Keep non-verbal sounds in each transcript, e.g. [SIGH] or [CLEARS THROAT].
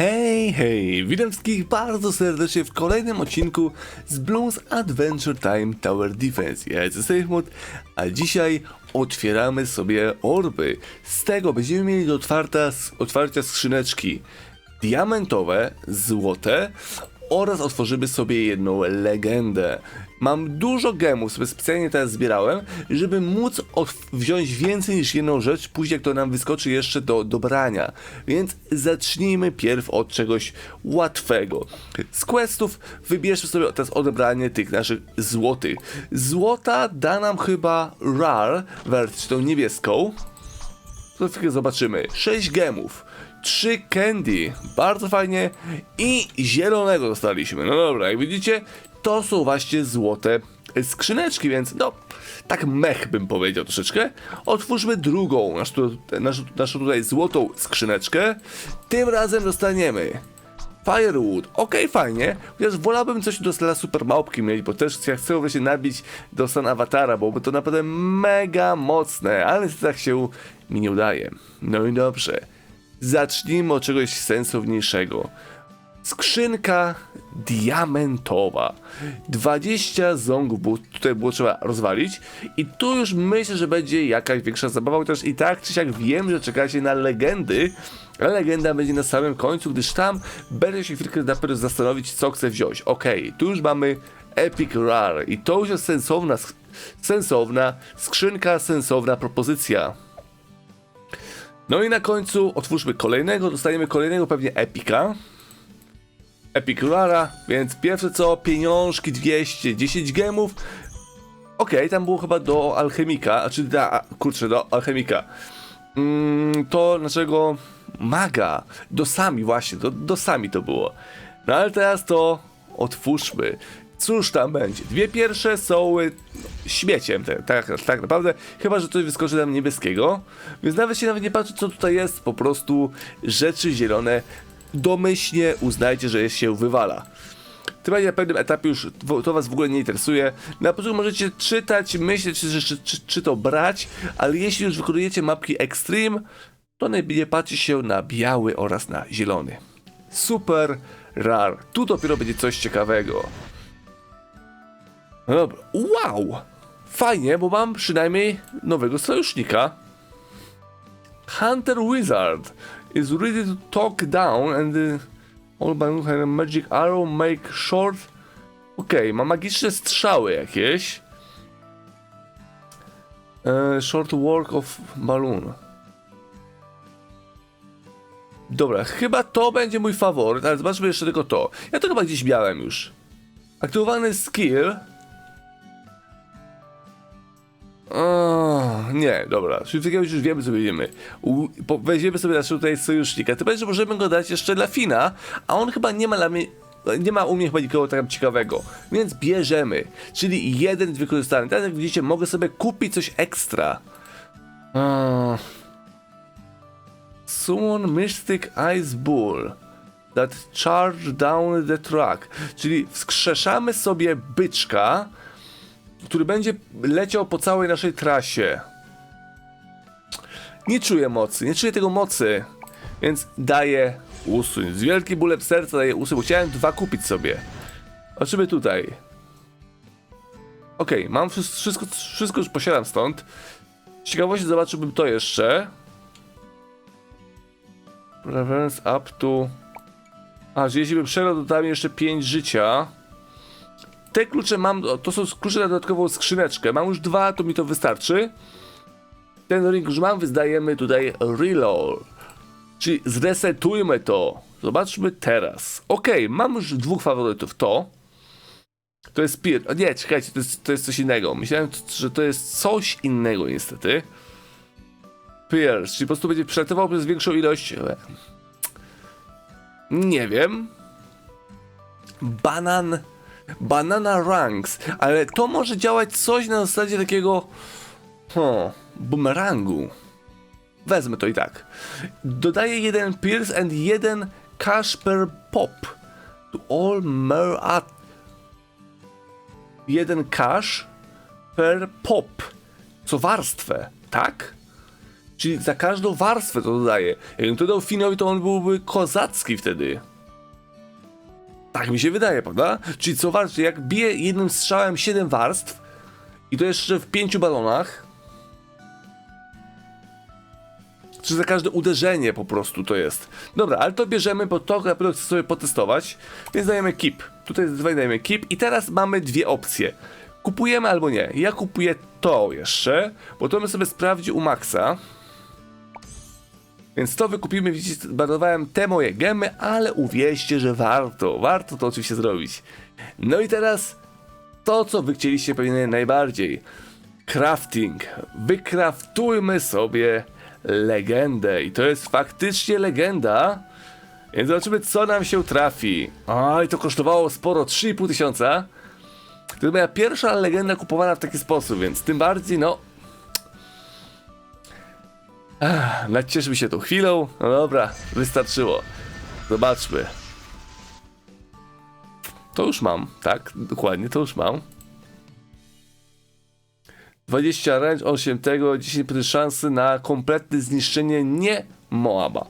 Hej, hej, witam wszystkich bardzo serdecznie w kolejnym odcinku z Bloons Adventure Time Tower Defense. Ja jestem Sejfmut, a dzisiaj otwieramy sobie orby. Z tego będziemy mieli do otwarta, otwarcia skrzyneczki diamentowe, złote oraz otworzymy sobie jedną legendę. Mam dużo gemów, sobie specjalnie teraz zbierałem, żeby móc wziąć więcej niż jedną rzecz, później jak to nam wyskoczy jeszcze do dobrania. Więc zacznijmy pierw od czegoś łatwego. Z questów wybierzmy sobie teraz odebranie tych naszych złotych. Złota da nam chyba rare wersję, tą niebieską. To chwilkę zobaczymy. 6 gemów. 3 candy, bardzo fajnie i zielonego dostaliśmy. No dobra, jak widzicie, to są właśnie złote skrzyneczki, więc no, tak mech bym powiedział troszeczkę. Otwórzmy drugą, nasz tu, nasz, naszą tutaj złotą skrzyneczkę. Tym razem dostaniemy Firewood, okej, fajnie, chociaż wolałbym coś do dla super małpki mieć, bo też ja chcę wreszcie nabić do stan awatara, bo to naprawdę mega mocne, ale tak się mi nie udaje. No i dobrze, zacznijmy od czegoś sensowniejszego. Skrzynka diamentowa. 20 zongów tutaj było trzeba rozwalić i tu już myślę, że będzie jakaś większa zabawa, chociaż i tak czy siak wiem, że czekacie na legendy, a legenda będzie na samym końcu, gdyż tam będę się chwilkę najpierw zastanowić, co chcę wziąć. Okej, tu już mamy Epic Rare i to już jest sensowna, sensowna skrzynka, sensowna propozycja. No i na końcu otwórzmy kolejnego, dostaniemy kolejnego pewnie Epika. Epic Rara, więc pierwsze co, pieniążki 200, 10 gemów. Okej, tam było chyba do alchemika, a czy da, kurczę, do alchemika. Mm, to naszego maga, do sami właśnie, do, do sami to było. No ale teraz to otwórzmy. Cóż tam będzie? Dwie pierwsze są y, śmieciem, tak, tak, naprawdę. Chyba, że coś wyskoczy nam niebieskiego. Więc nawet się nawet nie patrzy, co tutaj jest. Po prostu rzeczy zielone domyślnie uznajcie, że się wywala. Chyba na pewnym etapie już to was w ogóle nie interesuje. Na początku możecie czytać, myśleć, czy, czy, czy, czy to brać, ale jeśli już wykonujecie mapki Extreme, to najlepiej patrzy się na biały oraz na zielony. Super rar. Tu dopiero będzie coś ciekawego. No dobra. Wow! Fajnie, bo mam przynajmniej nowego sojusznika. Hunter Wizard is ready to talk down and all have a magic arrow make short. Okej, ma magiczne strzały jakieś. E, short work of balloon. Dobra, chyba to będzie mój faworyt, ale zobaczmy jeszcze tylko to. Ja to chyba gdzieś miałem już. Aktywowany skill. Nie, dobra. Czyli takiego już wiemy, co będziemy. U, po, weźmiemy sobie naszego tutaj sojusznika. Ty że możemy go dać jeszcze dla Fina, a on chyba nie ma dla mnie. Nie ma u mnie chyba nikogo tak ciekawego, więc bierzemy. Czyli jeden wykorzystany. Teraz jak widzicie, mogę sobie kupić coś ekstra. O. Summon Mystic Ice Bull that charge down the track. Czyli wskrzeszamy sobie byczka, który będzie leciał po całej naszej trasie. Nie czuję mocy, nie czuję tego mocy, więc daję usuń. Z wielkim bólem serca daję usuń, bo chciałem dwa kupić sobie. Zobaczymy tutaj. Okej, mam wszy- wszystko, wszystko już posiadam stąd. Z ciekawości zobaczyłbym to jeszcze. Preference up to... A, że jeśli bym przelał, mi jeszcze 5 życia. Te klucze mam, to są klucze na dodatkową skrzyneczkę. Mam już dwa, to mi to wystarczy. Ten ring już mam, wyzdajemy tutaj reload. Czyli zresetujmy to. Zobaczmy teraz. Ok, mam już dwóch faworytów. To. To jest pier... O nie, czekajcie, to jest, to jest coś innego. Myślałem, że to jest coś innego niestety. Pierce, czyli po prostu będzie przelatywał przez większą ilość... Nie wiem. Banan... Banana Ranks, ale to może działać coś na zasadzie takiego hmm, bumerangu. Wezmę to i tak. Dodaję jeden Pierce and jeden Cash per Pop. To all mer at. Jeden Cash per Pop. Co warstwę, tak? Czyli za każdą warstwę to dodaje. Jakbym to dał Finowi, to on byłby kozacki wtedy. Tak mi się wydaje, prawda? Czyli co warstwy, jak bije jednym strzałem 7 warstw i to jeszcze w 5 balonach, czy za każde uderzenie po prostu to jest. Dobra, ale to bierzemy, bo to na pewno chcę sobie potestować, więc dajemy keep. Tutaj zdecydowanie dajemy keep i teraz mamy dwie opcje. Kupujemy albo nie. Ja kupuję to jeszcze, bo to bym sobie sprawdził u Maxa. Więc to wykupimy, widzicie, zmarnowałem te moje gemy, ale uwierzcie, że warto, warto to oczywiście zrobić. No i teraz to, co wy chcieliście pewnie najbardziej. Crafting. Wykraftujmy sobie legendę i to jest faktycznie legenda. Więc zobaczymy, co nam się trafi. Oj, to kosztowało sporo, 3,5 tysiąca. To moja pierwsza legenda kupowana w taki sposób, więc tym bardziej, no, Nacieszmy się tą chwilą. No dobra, wystarczyło. Zobaczmy. To już mam, tak? Dokładnie, to już mam. 20 range, 8 tego, 10% szansy na kompletne zniszczenie nie Moaba.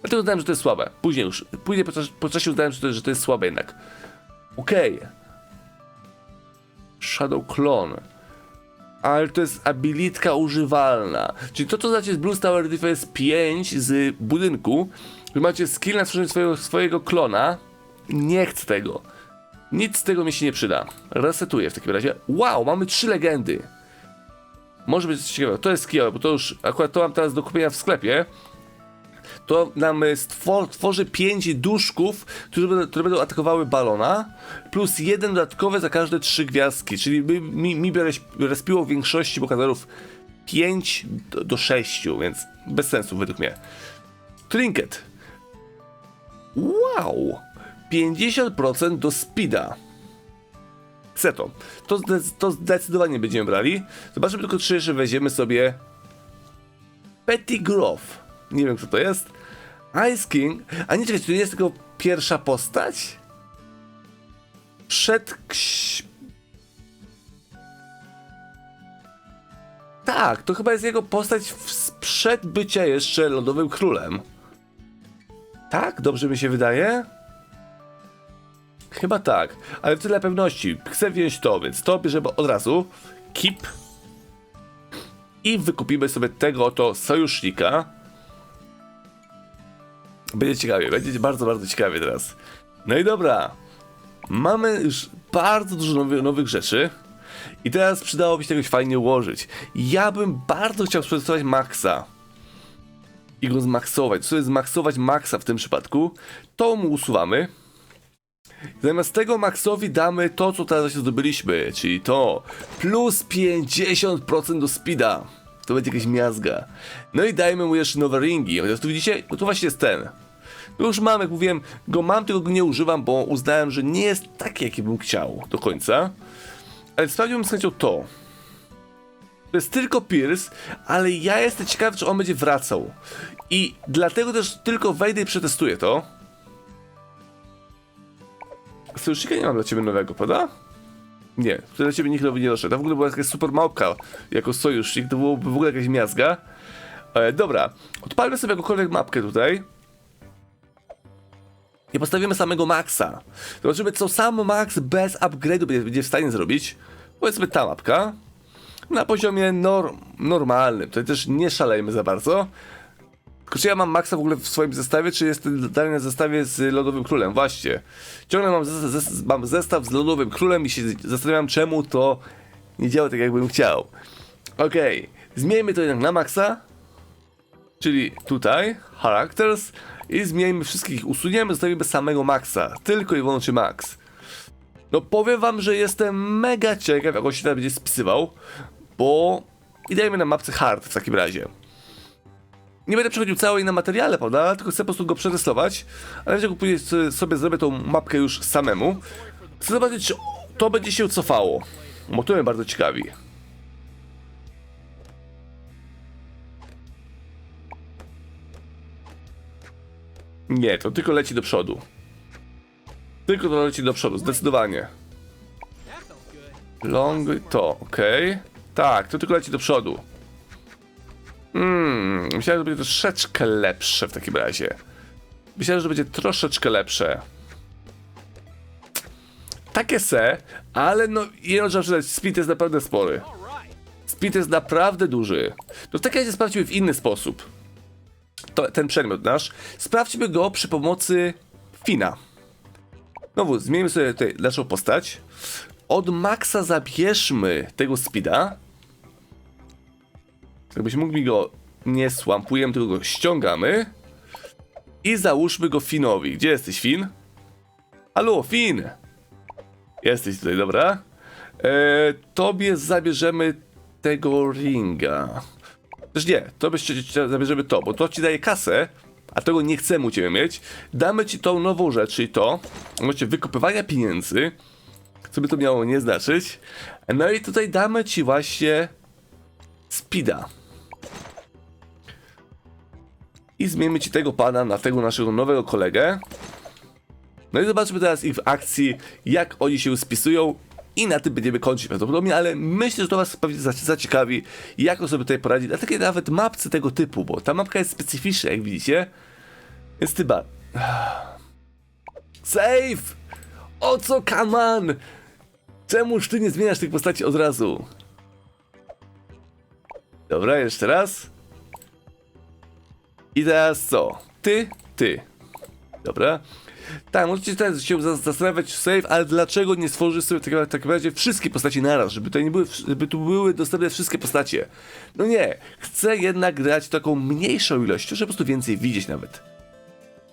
Dlatego uznałem, że to jest słabe. Później już, później po, czas, po czasie uznałem, że to, że to jest słabe jednak. Okej. Shadow Clone ale to jest abilitka używalna. Czyli to, co znacie z Blue Tower Defense 5 z budynku, że macie skill na stworzenie swojego, swojego klona, nie chcę tego. Nic z tego mi się nie przyda. Resetuję w takim razie. Wow, mamy trzy legendy. Może być coś ciekawego. To jest skill, bo to już akurat to mam teraz do kupienia w sklepie. To nam stwor, tworzy 5 duszków, które, będą- które będą atakowały balona, plus jeden dodatkowy za każde 3 gwiazdki. Czyli mi, mi, mi res- respiło w większości bohaterów 5 do, do 6, więc bez sensu według mnie. Trinket. Wow! 50% do speeda. Chcę to. To, to zdecydowanie będziemy brali. Zobaczymy tylko, czy jeszcze weźmiemy sobie Petty Grove. Nie wiem, kto to jest. Ice King. A nie, czekaj, czy to jest tylko pierwsza postać? Przed... Tak, to chyba jest jego postać sprzed bycia jeszcze Lodowym Królem. Tak? Dobrze mi się wydaje? Chyba tak, ale w tyle pewności. Chcę wziąć to, więc to bierzemy od razu. Keep. I wykupimy sobie tego oto sojusznika. Będzie ciekawie, będzie bardzo, bardzo ciekawie teraz. No i dobra. Mamy już bardzo dużo nowy, nowych rzeczy. I teraz przydałoby się czegoś fajnie ułożyć. Ja bym bardzo chciał przetestować Maxa. I go zmaksować. Co jest zmaksować Maxa w tym przypadku? To mu usuwamy. Zamiast tego Maxowi damy to, co teraz się zdobyliśmy, czyli to plus 50% do speeda. To będzie jakaś miazga. No i dajmy mu jeszcze nowe ringi. Chociaż tu widzicie, no to właśnie jest ten. No już mam, jak mówiłem, go mam, tylko go nie używam, bo uznałem, że nie jest taki, jaki bym chciał do końca. Ale sprawdziłbym z chęcią to. To jest tylko Pierce, ale ja jestem ciekawy, czy on będzie wracał. I dlatego też tylko wejdę i przetestuję to. Sojusznika nie mam dla ciebie nowego, prawda? Nie, dla ciebie nikt nowy nie doszedł. To w ogóle była jakaś super małpka jako sojusznik, to byłoby w ogóle jakaś miazga. E, dobra, odpalmy sobie jakąkolwiek mapkę tutaj. I postawimy samego Maxa. Zobaczymy, co sam Max bez upgrade'u będzie w stanie zrobić. Powiedzmy ta mapka. Na poziomie norm, normalnym. Tutaj też nie szalejmy za bardzo. Czy ja mam Maxa w ogóle w swoim zestawie, czy jest dalej na zestawie z Lodowym Królem? Właśnie. Ciągle mam, zes- zes- mam zestaw z Lodowym Królem i się zastanawiam, czemu to nie działa tak, jakbym chciał. Okej, zmieńmy to jednak na Maxa. Czyli tutaj, Characters. I zmieńmy wszystkich, usuniemy, zostawimy samego Maxa. Tylko i wyłącznie Max. No powiem wam, że jestem mega ciekaw, jak on się teraz będzie spisywał. Bo... I dajmy na mapce hard w takim razie. Nie będę przechodził całej na materiale, prawda? Tylko chcę po prostu go przetestować. Ale razie później sobie- zrobię tą mapkę już samemu. Chcę zobaczyć, czy to będzie się cofało. Bo to mnie bardzo ciekawi. Nie, to tylko leci do przodu. Tylko to leci do przodu, zdecydowanie. Long, to, okej. Tak, to tylko leci do przodu. Hmm, myślałem, że będzie troszeczkę lepsze w takim razie. Myślałem, że będzie troszeczkę lepsze. Takie se, ale no, jedno trzeba przyznać, speed jest naprawdę spory. Speed jest naprawdę duży. No w takim razie sprawdźmy w inny sposób. To, ten przedmiot nasz. Sprawdźmy go przy pomocy Fina. Znowu, zmienimy sobie tutaj naszą postać. Od maksa zabierzmy tego speeda. Jakbyś mógł mi go nie słampujemy, tylko go ściągamy. I załóżmy go Finowi. Gdzie jesteś, Fin? Halo, Fin! Jesteś tutaj, dobra. E, tobie zabierzemy tego ringa. Też nie, tobie zabierzemy to, bo to ci daje kasę, a tego nie chcemy u ciebie mieć. Damy ci tą nową rzecz, czyli to, możecie wykupywania pieniędzy, co by to miało nie znaczyć. No i tutaj damy ci właśnie speeda. I zmienimy ci tego pana na tego naszego nowego kolegę. No i zobaczmy teraz ich w akcji, jak oni się spisują i na tym będziemy kończyć prawdopodobnie, ale myślę, że to was pewnie za- zaciekawi, jak on sobie tutaj poradzi na takiej nawet mapce tego typu, bo ta mapka jest specyficzna, jak widzicie. Więc chyba... Save! [SIGHS] O co, kaman? Czemuż ty nie zmieniasz tych postaci od razu? Dobra, jeszcze raz. I teraz co? Ty, ty. Dobra. Tak, możecie teraz się za- zastanawiać save, ale dlaczego nie stworzyć sobie w takim, w takim razie wszystkie postaci naraz, żeby to nie były, żeby tu były dostępne wszystkie postacie. No nie, chcę jednak grać taką mniejszą ilością, żeby po prostu więcej widzieć nawet.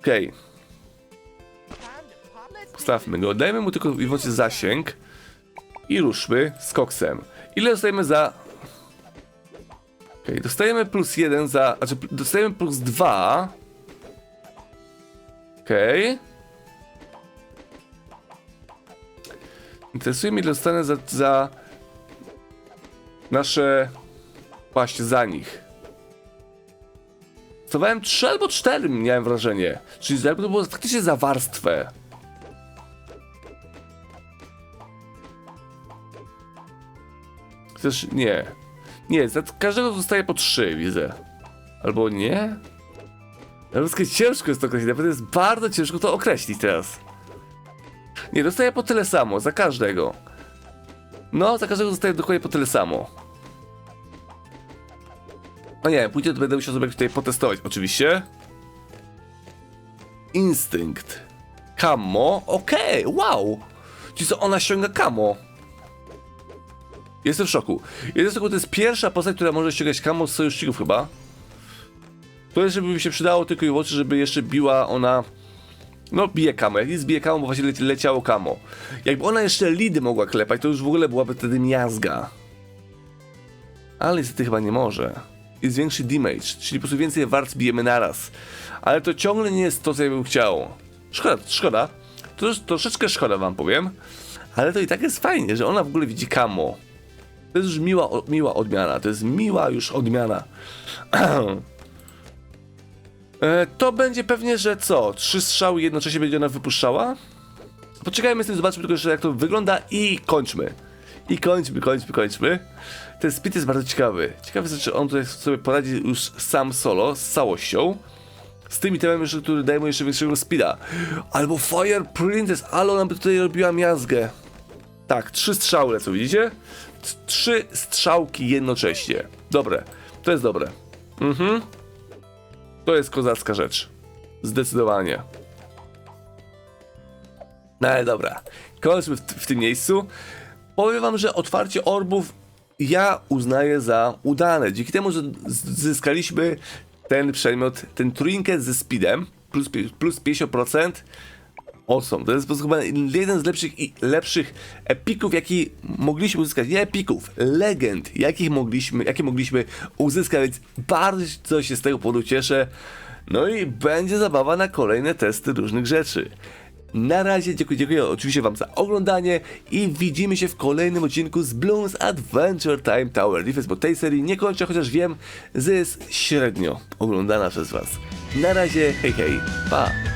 Okej, postawmy go, dajmy mu tylko i wyłącznie zasięg i ruszmy z koksem. Ile dostajemy za... Okej, dostajemy plus jeden za... Znaczy, dostajemy plus dwa. Okej. Interesuje mnie, dostanę za, za nasze... Właśnie, za nich. Stawałem 3 albo 4, miałem wrażenie. Czyli za- to było faktycznie za warstwę. Chociaż nie. Nie, za każdego dostaje po 3, widzę. Albo nie? Ruskie ciężko jest to określić, naprawdę jest bardzo ciężko to określić teraz. Nie, dostaję po tyle samo, za każdego. No, za każdego dostaję dokładnie po tyle samo. No nie, później to będę musiał sobie tutaj potestować, oczywiście. Instynkt. Kamo, okej, wow. Czyli co, ona ściąga kamo. Jestem w szoku. Jestem w szoku, to jest pierwsza postać, która może ściągać kamo z sojuszników chyba. To jeszcze by mi się przydało tylko i wyłącznie, żeby jeszcze biła ona... No, bije kamo. Jak jest bije kamo, bo właśnie leci, leciało kamo. Jakby ona jeszcze lidy mogła klepać, to już w ogóle byłaby wtedy miazga. Ale niestety chyba nie może. Jest większy damage, czyli po prostu więcej wart bijemy naraz. Ale to ciągle nie jest to, co ja bym chciał. Szkoda, szkoda. To troszeczkę szkoda wam powiem. Ale to i tak jest fajnie, że ona w ogóle widzi kamo. To jest już miła, miła odmiana. To jest miła już odmiana. [CLEARS THROAT] E, to będzie pewnie, że co? Trzy strzały jednocześnie będzie ona wypuszczała? Poczekajmy z tym, zobaczmy tylko jeszcze jak to wygląda i kończmy. I kończmy, kończmy, kończmy. Ten speed jest bardzo ciekawy. Ciekawy jest, czy on tutaj sobie poradzi już sam solo, z całością. Z tym itemem jeszcze, który daje mu jeszcze większego speeda. Albo Fire Princess, ale ona by tutaj robiła miazgę. Tak, trzy strzały lecą, widzicie? Trzy strzałki jednocześnie. Dobre, to jest dobre. Mhm. To jest kozacka rzecz. Zdecydowanie. No ale dobra, kończmy w, w tym miejscu. Powiem wam, że otwarcie orbów ja uznaję za udane. Dzięki temu, że zyskaliśmy ten przedmiot, ten trinket ze speedem, plus, plus 50%, Awesome. To jest po chyba jeden z lepszych i lepszych epików, jaki mogliśmy uzyskać. Nie epików, legend, jakich mogliśmy, jakie mogliśmy uzyskać, więc bardzo się z tego powodu cieszę. No i będzie zabawa na kolejne testy różnych rzeczy. Na razie dziękuję, dziękuję oczywiście Wam za oglądanie i widzimy się w kolejnym odcinku z Bloons Adventure Time Tower Defense, bo tej serii nie kończę, chociaż wiem, że jest średnio oglądana przez Was. Na razie, hej hej, pa!